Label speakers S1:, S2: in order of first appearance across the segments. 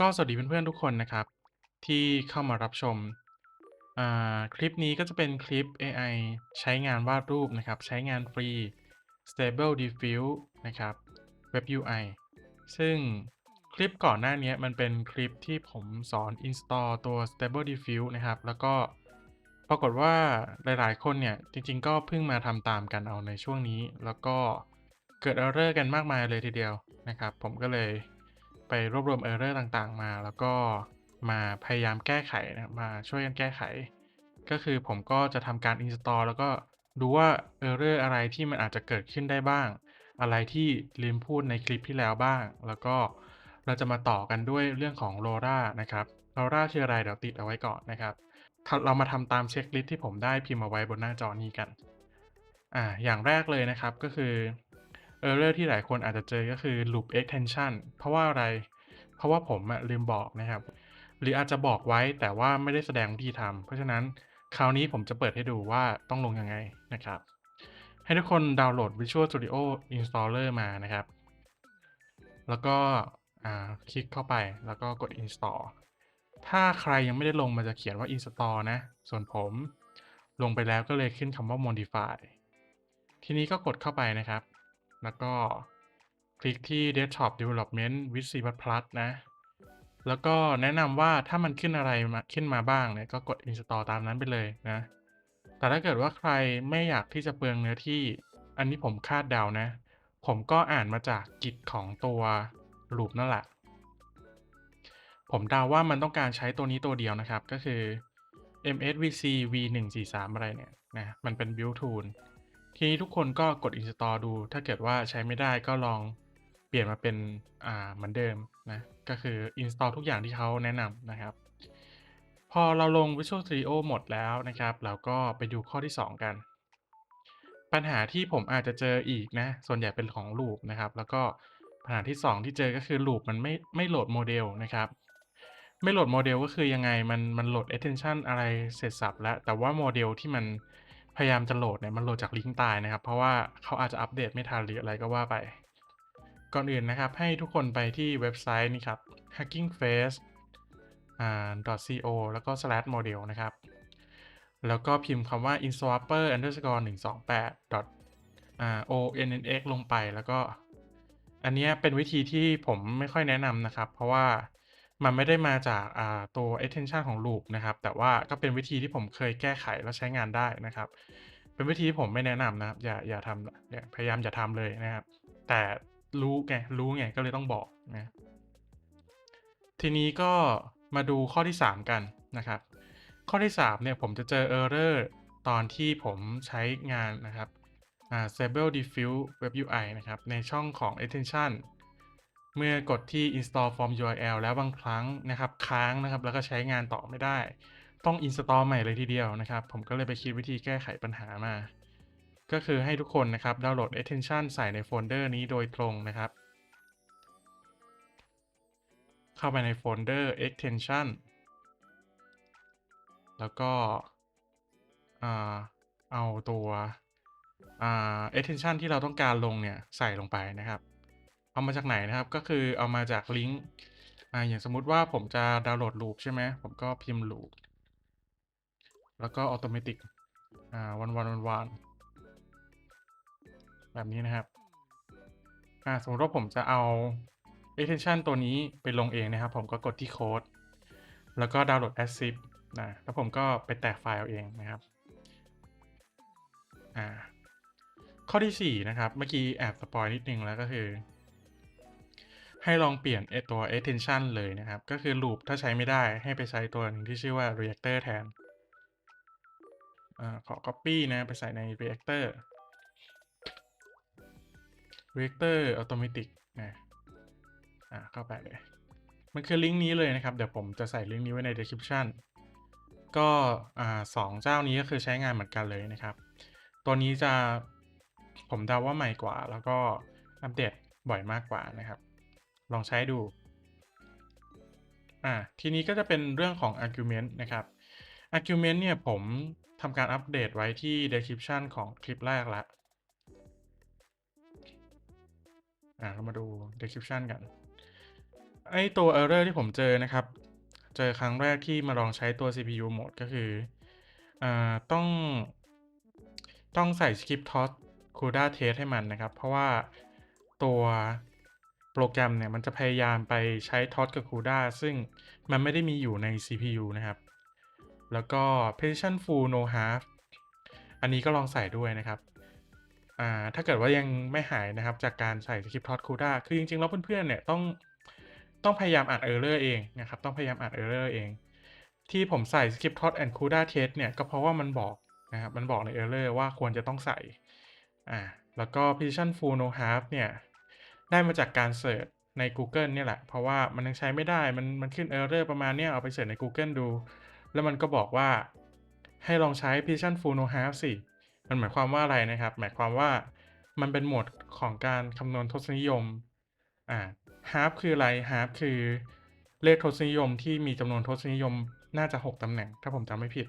S1: ก็สวัสดีเพื่อนๆทุกคนนะครับ ที่เข้ามารับชม คลิปนี้ก็จะเป็นคลิป AI ใช้งานวาดรูปนะครับ ใช้งานฟรี Stable Diffuse นะครับ Web UI ซึ่งคลิปก่อนหน้านี้มันเป็นคลิปที่ผมสอน install ตัว Stable Diffuse นะครับ แล้วก็ปรากฏว่าหลายๆ คนเนี่ย จริง ๆ ก็เพิ่งมาทำตามกันเอาในช่วงนี้ แล้วก็เกิด error กันมากมายเลยทีเดียวนะครับ ผมก็เลย ไปรวบรวม error ต่างๆ มา แล้วก็มาพยายามแก้ไขนะมาช่วยกันแก้ไข ก็คือผมก็จะทำการ install แล้วก็ดูว่า error อร์อะไรที่มันอาจจะเกิดขึ้นได้บ้าง อะไรที่ลืมพูดในคลิปที่แล้วบ้าง แล้วก็เราจะมาต่อกันด้วยเรื่องของ LoRa นะครับ LoRa คืออะไรเดี๋ยวติดเอาไว้ก่อนนะครับเรามาทำตามเช็คลิสต์ที่ผมได้พิมพ์เอาไว้บนหน้าจอนี้กันอ่าอย่างแรกเลยนะครับก็คือ error ที่หลายคนอาจจะเจอก็คือ loop extension เพราะว่าอะไร เพราะว่าผมอะลืมบอกนะครับ หรืออาจจะบอกไว้แต่ว่าไม่ได้แสดงวิธีทำเพราะฉะนั้นคราวนี้ผมจะเปิดให้ดูว่าต้องลงยังไงนะครับ ให้ทุกคนดาวน์โหลด Visual Studio Installer มานะครับ แล้วก็อ่าคลิกเข้าไปแล้วก็กด install ถ้าใครยังไม่ได้ลงมันจะเขียนว่า install นะ ส่วนผมลงไปแล้วก็เลยขึ้นคำว่า modify ทีนี้ก็กดเข้าไปนะครับ แล้วก็คลิกที่ desktop development with C++ นะ แล้วก็แนะนำว่าถ้ามันขึ้นอะไรมาขึ้นมาบ้างเนี่ยก็กด install ตามนั้นไปเลยนะ แต่ถ้าเกิดว่าใครไม่อยากที่จะเปลืองเนื้อที่ อันนี้ผมคาดเดานะ ผมก็อ่านมาจากกิจของตัว loop นั่นแหละ ผมเดาว่ามันต้องการใช้ตัวนี้ตัวเดียวนะครับ ก็คือ MSVC v143 อะไรเนี่ยนะ มันเป็น build tool ทีนี้ทุกคนก็กด install ดู ถ้าเกิดว่าใช้ไม่ได้ก็ลองเปลี่ยนมาเป็นอ่าเหมือนเดิมนะ ก็คือ install ทุกอย่างที่เขาแนะนำนะครับ พอเราลง Visual Studio หมดแล้วนะครับ เราก็ไปดูข้อที่ 2 กัน ปัญหาที่ผมอาจจะเจออีกนะ ส่วนใหญ่เป็นของ loop นะครับ แล้วก็ปัญหาที่ 2 ที่เจอก็คือ loop มันไม่ไม่โหลดโมเดลนะครับไม่โหลดโมเดลก็คือยังไงมันมันโหลด extension อะไรเสร็จสับแล้ว แต่ว่าโมเดลที่มัน พยายามจะโหลดเนี่ยมันโหลดจากลิงก์ตายนะครับ เพราะว่าเขาอาจจะอัปเดตไม่ทันหรืออะไรก็ว่าไป ก่อนอื่นนะครับ ให้ทุกคนไปที่เว็บไซต์นี้ครับ hackingface. co แล้วก็ slash model นะครับ แล้วก็พิมพ์คำว่า inswapper underscore 128 onnx ลงไปแล้วก็ อันนี้เป็นวิธีที่ผมไม่ค่อยแนะนำนะครับ เพราะว่า มันไม่ได้มาจากอ่าตัว extension ของ loop นะครับ แต่ว่าก็เป็นวิธีที่ผมเคยแก้ไขแล้วใช้งานได้นะครับ เป็นวิธีที่ผมไม่แนะนำนะครับ อย่าอย่าทำอย่าพยายามอย่าทำเลยนะครับ แต่รู้ไงรู้ไงก็เลยต้องบอกนะทีนี้ก็มาดูข้อที่ 3 กันนะครับ ข้อที่ 3 เนี่ยผมจะเจอ error ตอนที่ผมใช้งานนะครับ Stable Diffuse Web UI นะครับ ในช่องของ extension เมื่อกดที่ install from URL แล้วบางครั้งนะครับค้างนะครับ แล้วก็ใช้งานต่อไม่ได้ ต้อง install ใหม่เลยทีเดียวนะครับ ผมก็เลยไปคิดวิธีแก้ไขปัญหามา ก็คือให้ทุกคนนะครับดาวน์โหลด extension ใส่ในโฟลเดอร์นี้โดยตรงนะครับ เข้าไปในโฟลเดอร์ extension แล้วก็เอาตัว extension ที่เราต้องการลงเนี่ย ใส่ลงไปนะครับ เอามาจากไหนนะครับ ก็คือเอามาจากลิงก์อ่าอย่างสมมุติว่าผมจะดาวน์โหลด loop ใช่ไหมผมก็พิมพ์ loop แล้วก็ automatic อ่า one one one one แบบนี้นะครับอ่าสมมติว่าผมจะเอา extension ตัวนี้ไปลงเองนะครับ ผมก็กดที่โค้ดแล้วก็ดาวน์โหลด as zip นะแล้วผมก็ไปแตกไฟล์เอาเองนะครับอ่าข้อที่ 4 นะครับ เมื่อกี้แอบสปอยนิดนึงแล้วก็คือ ให้ลองเปลี่ยนไอตัว extension เลยนะครับ ก็คือ loop ถ้าใช้ไม่ได้ให้ไปใช้ตัวนึงที่ชื่อว่า reactor แทนอ่าขอ copy นะ ไปใส่ใน reactor reactor automatic นะอ่าเข้าไปเลย มันคือลิงก์นี้เลยนะครับ เดี๋ยวผมจะใส่ลิงก์นี้ไว้ใน description ก็อ่าสองเจ้านี้ก็คือใช้งานเหมือนกันเลยนะครับ ตัวนี้จะผมเดาว่าใหม่กว่า แล้วก็อัปเดตบ่อยมากกว่านะครับ ลองใช้ดู อ่า ทีนี้ก็จะเป็นเรื่องของ argument นะครับ argument เนี่ยผมทำการอัปเดตไว้ที่ description ของคลิปแรกแล้วอ่าเรามาดู description กัน ไอตัว error ที่ผมเจอนะครับ เจอครั้งแรกที่มาลองใช้ตัว CPU mode ก็คืออ่าต้อง ต้องใส่ SkipToS CUDA test ให้มันนะครับ เพราะว่าตัว โปรแกรมเนี่ยมันจะพยายามไปใช้ TOS กับ CUDA ซึ่งมันไม่ได้มีอยู่ใน CPU นะครับ แล้วก็ Precision Full No Half อันนี้ก็ลองใส่ด้วยนะครับอ่าถ้าเกิดว่ายังไม่หายนะครับ จากการใส่ SkipToS CUDA คือจริงๆ แล้วเพื่อนๆ เนี่ย ต้องต้องพยายามอ่าน error เองนะครับ ต้องพยายามอ่าน error เอง ที่ผมใส่ SkipToS and CUDA test เนี่ย ก็เพราะว่ามันบอกนะครับ มันบอกใน error ว่าควรจะต้องใส่อ่าแล้วก็ Precision Full No Half เนี่ย ได้มาจากการเสิร์ชในกูเกิลเนี่ยแหละ เพราะว่ามันยังใช้ไม่ได้ มันมันขึ้น error ประมาณเนี้ยเอาไปเสิร์ชในกูเกิลดู แล้วมันก็บอกว่าให้ลองใช้ Precision Full No Half สิ มันหมายความว่าอะไรนะครับ หมายความว่ามันเป็นโหมดของการคำนวณทศนิยม อ่า half คืออะไร half คือเลขทศนิยมที่มีจำนวนทศนิยมน่าจะ 6ตำแหน่ง ถ้าผมจำไม่ผิด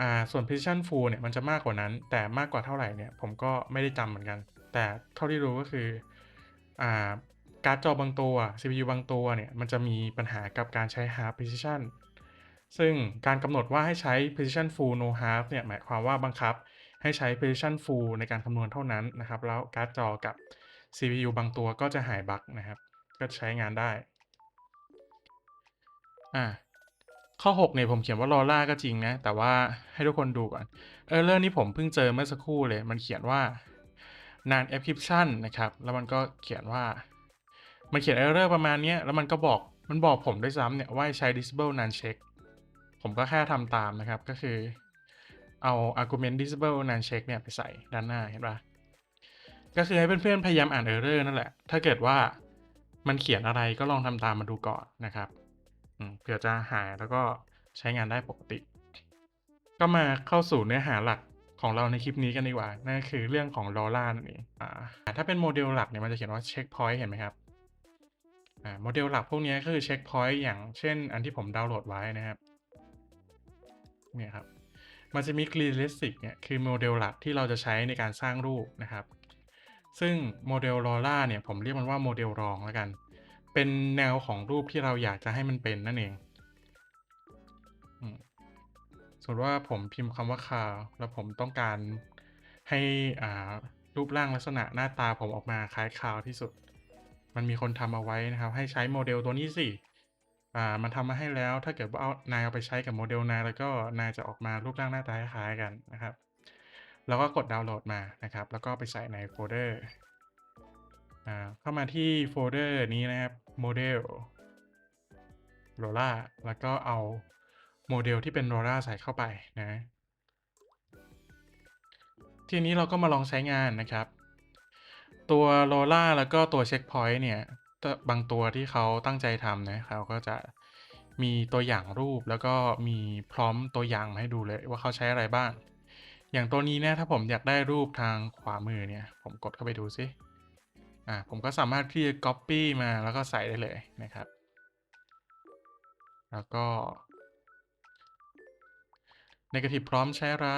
S1: อ่า ส่วน Precision Full เนี่ยมันจะมากกว่านั้น แต่มากกว่าเท่าไหร่เนี่ยผมก็ไม่ได้จำเหมือนกัน แต่เท่าที่รู้ก็คือ การ์ดจอบางตัว CPU บางตัวเนี่ยมันจะมีปัญหากับการใช้ half precision ซึ่งการกำหนดว่าให้ใช้ Precision Full No Half เนี่ยหมายความว่าบังคับให้ใช้ Precision Full ในการคำนวณเท่านั้นนะครับ แล้วการ์ดจอกับ CPU บางตัวก็จะหายบั๊กนะครับ ก็ใช้งานได้อ่าข้อ 6 เนี่ยผมเขียนว่า LoRa ก็จริงนะ แต่ว่าให้ทุกคนดูก่อน error นี่ผมเพิ่งเจอเมื่อสักครู่เลย มันเขียนว่า non encryption นะครับ แล้วมันก็เขียนว่า มันเขียน error ประมาณนี้ แล้วมันก็บอก มันบอกผมด้วยซ้ำเนี่ยว่าใช้ disable non check ผมก็แค่ทำตามนะครับ ก็คือ เอา argument disable non check เนี่ยไปใส่ด้านหน้าเห็นปล่าก็คือให้เพื่อนๆ พยายามอ่าน error นั่นแหละ ถ้าเกิดว่ามันเขียนอะไรก็ลองทำตามมาดูก่อนนะครับเผื่อจะหายแล้วก็ใช้งานได้ปกติ ก็มาเข้าสู่เนื้อหาหลัก ของเราในคลิปนี้กันดีกว่า นั่นก็คือเรื่องของ LoRa นั่นเองอ่าถ้าเป็นโมเดลหลักเนี่ยมันจะเขียนว่า checkpoint เห็นไหมครับอ่าโมเดลหลักพวกนี้ก็คือ checkpoint อย่างเช่น อันที่ผมดาวน์โหลดไว้นะครับเนี่ยครับมันจะมี Realistic เนี่ยคือโมเดลหลักที่เราจะใช้ในการสร้างรูปนะครับ ซึ่งโมเดล LoRa เนี่ยผมเรียกมันว่าโมเดลรองแล้วกัน เป็นแนวของรูปที่เราอยากจะให้มันเป็นนั่นเองอ มสมมติว่าผมพิมพ์คำว่า car แล้วผมต้องการให้อ่ารูปร่างลักษณะหน้าตาผมออกมาคล้าย car ที่สุด มันมีคนทำเอาไว้นะครับ ให้ใช้โมเดลตัวนี้สิอ่ามันทำมาให้แล้ว ถ้าเกิดว่าเอานายเอาไปใช้กับโมเดลนายแล้วก็นายจะออกมารูปร่างหน้าตาคล้ายกันนะครับเราก็กดดาวน์โหลดมานะครับ แล้วก็ไปใส่ในโฟลเดอร์อ่าเข้ามาที่โฟลเดอร์นี้นะครับโมเดล LoRa แล้วก็เอา โมเดลที่เป็น LoRa ใส่เข้าไปนะ ทีนี้เราก็มาลองใช้งานนะครับ ตัว LoRa แล้วก็ตัว checkpoint เนี่ยบางตัวที่เขาตั้งใจทำนะเขาก็จะมีตัวอย่างรูปแล้วก็มีพร็อมตัวอย่างมาให้ดูเลยว่าเขาใช้อะไรบ้าง อย่างตัวนี้เนี่ยถ้าผมอยากได้รูปทางขวามือเนี่ย ผมกดเข้าไปดูซิอ่าผมก็สามารถที่จะก๊อบปี้มาแล้วก็ใส่ได้เลยนะครับ แล้วก็ Negative Prompt ใช้อะไร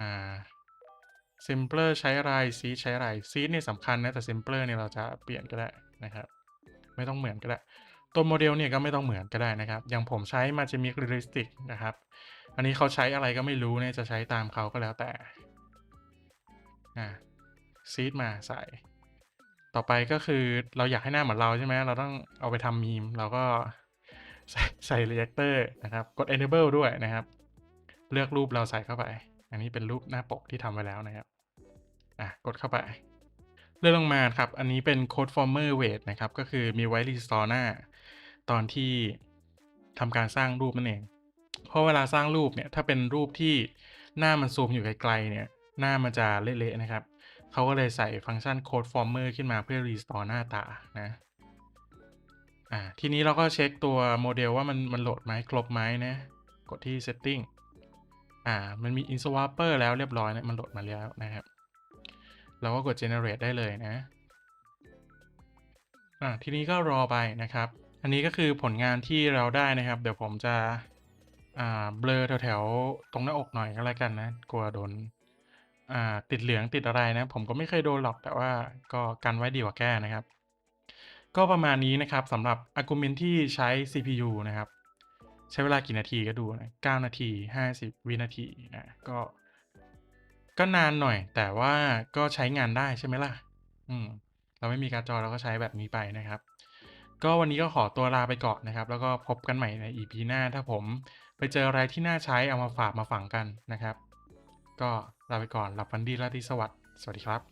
S1: อ่า Simpler ใช้อะไร Seed ใช้อะไร Seed เนี่ยสำคัญนะ แต่ Simpler เนี่ยเราจะเปลี่ยนก็ได้นะครับ ไม่ต้องเหมือนก็ได้ ตัวโมเดลเนี่ยก็ไม่ต้องเหมือนก็ได้นะครับ อย่างผมใช้ Magemic Realistic นะครับ อันนี้เขาใช้อะไรก็ไม่รู้เนี่ยจะใช้ตามเขาก็แล้วแต่ อ่า Seed มาใส่ ต่อไปก็คือเราอยากให้หน้าเหมือนเราใช่ไหม เราต้องเอาไปทำมีม เราก็ ใส่ใส่ Reactor นะครับ กด Enable ด้วยนะครับ เลือกรูปเราใส่เข้าไป อันนี้เป็นรูปหน้าปกที่ทำไว้แล้วนะครับ อะ กดเข้าไป เลื่อนลงมาครับ อันนี้เป็น Code Former Wait นะครับ ก็คือมีไว้ restore หน้า ตอนที่ทำการสร้างรูปนั่นเอง เพราะเวลาสร้างรูปเนี่ย ถ้าเป็นรูปที่หน้ามันซูมอยู่ไกลๆเนี่ย หน้ามันจะเละๆนะครับ เขาก็เลยใส่ฟังก์ชัน Code Former ขึ้นมาเพื่อ restore หน้าตานะ อ่าทีนี้เราก็เช็คตัวโมเดลว่ามันมันโหลดไหมครบไหมนะกดที่ Setting อ่ามันมี InSwapper แล้วเรียบร้อยนะมันโหลดมาแล้วนะครับ เราก็กด Generate ได้เลยนะอ่าทีนี้ก็รอไปนะครับ อันนี้ก็คือผลงานที่เราได้นะครับ เดี๋ยวผมจะอ่าเบลอแถวๆตรงหน้าอกหน่อยก็แล้วกันนะกลัวโดนอ่าติดเหลืองติดอะไรนะ ผมก็ไม่เคยโดนหรอกแต่ว่าก็กันไว้ดีกว่าแก้นะครับ ก็ประมาณนี้นะครับสำหรับ argument ที่ใช้ CPU นะครับ ใช้เวลากี่นาทีก็ดูนะ9นาที 50 วินาทีนะก็ก็นานหน่อย แต่ว่าก็ใช้งานได้ใช่ไหมล่ะ อืม เราไม่มีการ์ดจอเราก็ใช้แบบนี้ไปนะครับ ก็วันนี้ก็ขอตัวลาไปก่อนนะครับ แล้วก็พบกันใหม่ใน EP หน้า ถ้าผมไปเจออะไรที่น่าใช้เอามาฝากมาฝังกันนะครับ ก็ลาไปก่อนหลับฝันดีราตรีสวัสดิ์สวัสดีครับ